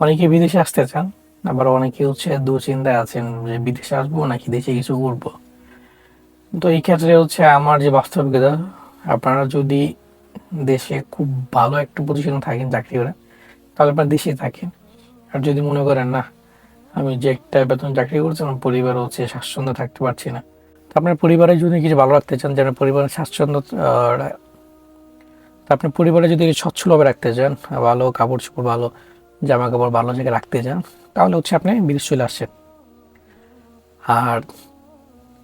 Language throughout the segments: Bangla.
অনেকে বিদেশে আসতে চান, আবার অনেকে হচ্ছে দুশ্চিন্তায় আছেন যে বিদেশে আসব নাকি দেশে কিছু করব। তো এই ক্ষেত্রে হচ্ছে আমার যে বাস্তবিকতা, আপনারা যদি দেশে খুব ভালো একটা পজিশনে থাকেন চাকরি করে, তাহলে আপনার দেশে থাকেন। আর যদি মনে করেন, না, আমি যে একটা বেতন চাকরি করছি, আমার পরিবার হচ্ছে স্বাচ্ছন্দ্য থাকতে পারছি না। তো আপনার পরিবারের যদি কিছু ভালো রাখতে চান, যেন পরিবারের স্বাচ্ছন্দ্য আপনার পরিবারে যদি সচ্ছলভাবে রাখতে চান, ভালো কাপড় চোপড়, ভালো জামা কাপড় ভালো জায়গায় রাখতে চান তাহলে হচ্ছে আপনি বিদেশ চলে আসছেন। আর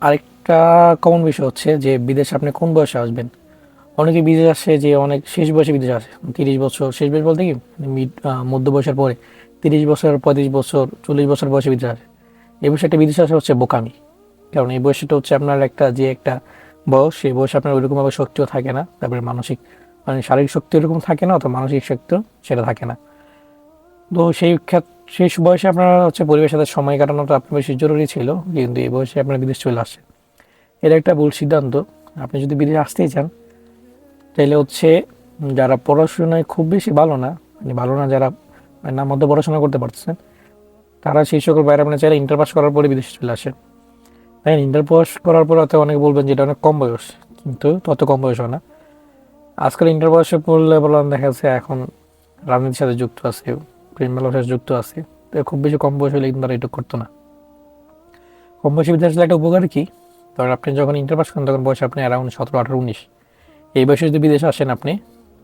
আরেকটা কমন বিষয় হচ্ছে যে বিদেশে আপনি কোন বয়সে আসবেন? অনেকে বিদেশ আসে যে অনেক শেষ বয়সে বিদেশে আসে, তিরিশ বছর, শেষ বয়স বলতে কি? মধ্য বয়সের পরে, তিরিশ বছর, পঁয়ত্রিশ বছর, চল্লিশ বছর বয়সে বিদেশে আসে। এই বয়সে বিদেশে আসা হচ্ছে বোকামি। কারণ এই বয়সটা হচ্ছে আপনার একটা, যে একটা বয়স, সেই বয়সে আপনার ওইরকমভাবে শক্তিও থাকে না, তারপরে মানসিক মানে শারীরিক শক্তি ওরকম থাকে না, অথবা মানসিক শক্তিও সেটা থাকে না। তো সেই সেই বয়সে আপনার হচ্ছে পরিবেশের সাথে সময় কাটানোটা আপনার বেশি জরুরি ছিল, কিন্তু এই বয়সে আপনার বিদেশ চলে আসে এটা একটা ভুল সিদ্ধান্ত। আপনি যদি বিদেশে আসতেই চান, তাহলে হচ্ছে যারা পড়াশোনায় খুব বেশি ভালো না মানে ভালো না যারা মানে নাম মধ্যে পড়াশোনা করতে পারতেছেন, তারা সেই সকল বাইরে আপনি চাইলে ইন্টার পাস করার পরে বিদেশে চলে আসেন। তাই ইন্টার পাস করার পর হয়তো অনেকে বলবেন যে এটা অনেক কম বয়স, কিন্তু তত কম বয়স হয় না। আজকাল ইন্টার বয়সে পড়লে বললাম দেখা যাচ্ছে এখন রাজনীতির সাথে যুক্ত আছে প্রেম ভালোবাসার যুক্ত আছে। তো খুব বেশি কম বয়স হলে কিন্তু তারা এটা করতো না। কম বয়সে আসলে একটা উপকার কি? ধরেন আপনি যখন ইন্টার পাস করেন, তখন বয়স আপনি অ্যারাউন্ড সতেরো, আঠারো, উনিশ। এই বয়সে যদি বিদেশে আসেন আপনি,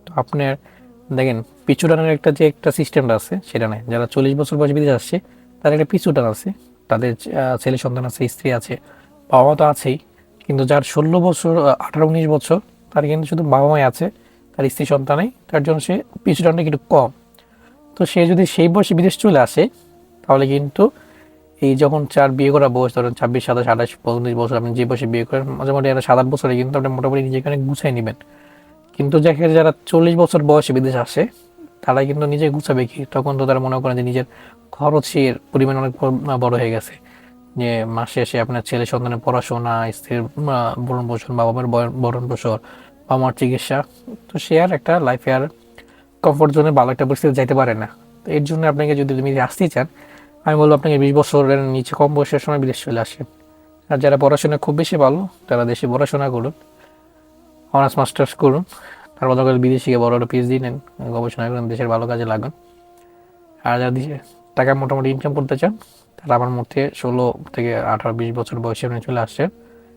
তো আপনার, দেখেন, পিছু টানের একটা যে একটা সিস্টেমটা আছে, সেটা নেই। যারা চল্লিশ বছর বয়সে বিদেশে আসছে, তার একটা পিছু টান আছে। তাদের ছেলে সন্তান আছে, স্ত্রী আছে বাবা মা তো আছেই। কিন্তু যার ষোলো বছর আঠারো, উনিশ বছর, তার কিন্তু শুধু বাবা মাই আছে, তার স্ত্রী সন্তান নেই, তার জন্য সে পিছু টানটা একটু কম। তো সে যদি সেই বয়সে বিদেশ চলে আসে, তাহলে কিন্তু এই যখন চার বিয়ে করা বয়স, ধরেন ছাব্বিশ, সাতাশ, আঠাশ, পঁয়ত্রিশ বছর আপনি যে বয়সে বিয়ে করেন মোটামুটি একটা সাত, আট বছরে কিন্তু আপনি মোটামুটি নিজেকে অনেক গুছাই নেবেন। কিন্তু যাকে যারা চল্লিশ বছর বয়সে বিদেশ আসে তারা কিন্তু নিজে গুছাবে কি? তখন তো তারা মনে করেন যে নিজের খরচের পরিমাণ অনেক বড় হয়ে গেছে। যে মাসে এসে আপনার ছেলে সন্তানের পড়াশোনা, স্ত্রীর ভরণ পোষণ বাবা মার ভরণ পোষণ বাবা মার চিকিৎসা, তো সে আর একটা লাইফে আর কমফোর্ট জোনে ভালো একটা পরিস্থিতি যাইতে পারে না। তো এর জন্য আপনাকে যদি তুমি আসতেই চান, আমি বলব আপনাকে বিশ বছরের নিচে কম বয়সের সময় বিদেশ চলে আসেন। আর যারা পড়াশোনা খুব বেশি ভালো, তারা দেশে পড়াশোনা করুন, অনার্স, মাস্টার্স করুন তারপর দরকার বিদেশে গিয়ে বড় বড় পিএইচডি নেন, গবেষণা করেন, দেশের ভালো কাজে লাগান। আর যারা দেশে টাকা মোটামুটি ইনকাম করতে চান, তারা আমার মধ্যে ষোলো থেকে আঠারো, বিশ বছর বয়সে আপনি চলে আসছেন,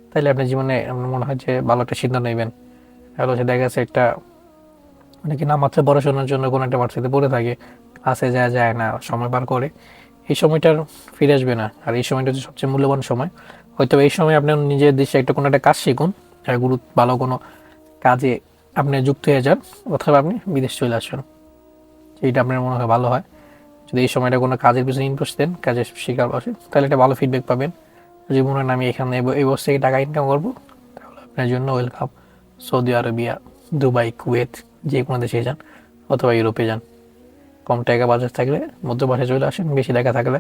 তাহলে আপনার জীবনে আমার মনে হয় যে ভালো একটা সিদ্ধান্ত নেবেন। তাহলে দেখা গেছে একটা অনেকে নামাত্রে পড়াশোনার জন্য কোনো একটা ভার্সিটিতে পড়ে থাকে আসে যায় যায় না, সময় পার করে। এই সময়টার ফিরে আসবে না। আর এই সময়টা হচ্ছে সবচেয়ে মূল্যবান সময়। হয়তো এই সময় আপনি নিজের দেশে একটা কোনো একটা কাজ শিখুন গুরু ভালো কোনো কাজে আপনি যুক্ত হয়ে যান, অথবা আপনি বিদেশ চলে আসুন। এইটা আপনার মনে হয় ভালো হয়। যদি এই সময়টা কোনো কাজের পিছনে ইনভেস্ট দেন, কাজের শিকার বসে, তাহলে একটা ভালো ফিডব্যাক পাবেন। যদি মনে হয় আমি এখানে এই বছর থেকে টাকা ইনকাম করব, তাহলে আপনার জন্য welcome Saudi Arabia, Dubai, Kuwait. যে কোনো দেশে যান অথবা ইউরোপে যান। কম টাকা বাজার থাকলে মধ্যবাসে চলে আসেন, বেশি টাকা থাকলে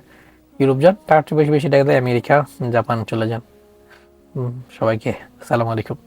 ইউরোপ যান, তার চেয়ে বেশি বেশি টাকা দেয় আমেরিকা, জাপান চলে যান। সবাইকে সালাম আলাইকুম।